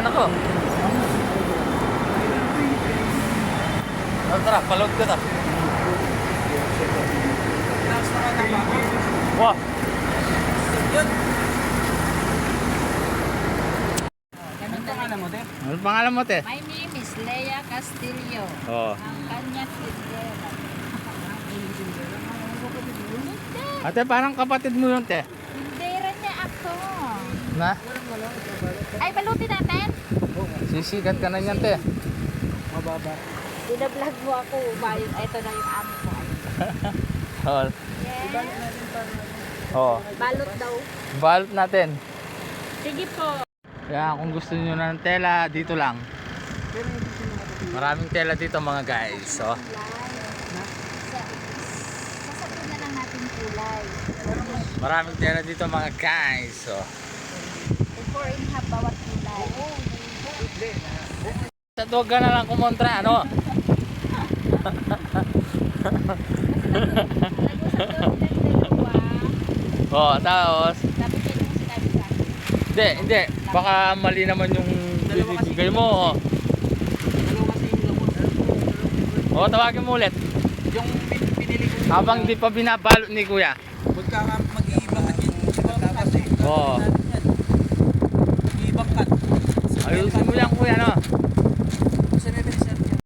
Wala na ko. Oh, tara, paload ko ta. Wah. Talaga. Ano pangalan mo, te? My name is Lea Castillo. Oo. Ang tindera. Hindi. Ate, parang kapatid mo yun, te. Tindera niya ako. Na? Ay, balutin natin. Sisikat ka na niyan, te. Binablog mo ako. Bayo, ito na yung amo ko. Oo. Yes. Oo. Balot daw. Balot natin. Sige po. Kaya kung gusto niyo ng tela, dito lang. Maraming tela dito mga guys. Oh. Sasabihin na lang natin kulay. Maraming tela dito mga guys. Oh. 4 and half bawat kulay. Sa huwag ka na lang kumontra, ano? Oo, tapos, Sabi ko yung sinabi sa akin. hindi, hindi. Baka mali naman yung bibigay mo. Oo, tawagin mo ulit. Yung pin- pinili ko Habang di pa binabalot ni kuya. magkaka mag-iibang at yung ibang kasi. Oo. Mag-iibang cuida, no.